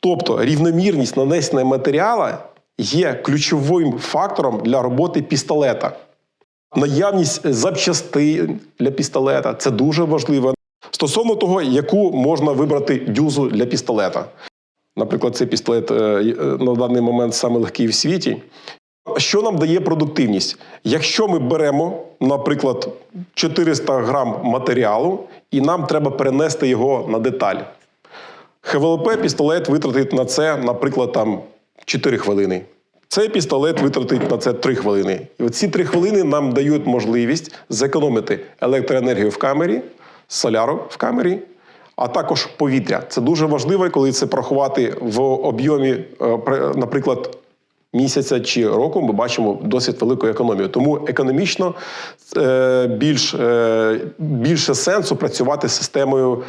Тобто рівномірність нанесення матеріалу є ключовим фактором для роботи пістолета. Наявність запчастин для пістолета це дуже важливо. Стосовно того, яку можна вибрати дюзу для пістолета. Наприклад, цей пістолет е, е, на даний момент саме легкий в світі. Що нам дає продуктивність? Якщо ми беремо, наприклад, 400 грам матеріалу, і нам треба перенести його на деталь. ХВЛП пістолет витратить на це, наприклад, там 4 хвилини. Цей пістолет витратить на це 3 хвилини. І оці 3 хвилини нам дають можливість зекономити електроенергію в камері, соляру в камері, а також повітря. Це дуже важливо, коли це порахувати в об'ємі, е, наприклад, місяця чи року, ми бачимо досить велику економію. Тому економічно е, більш, е, більше сенсу працювати з системою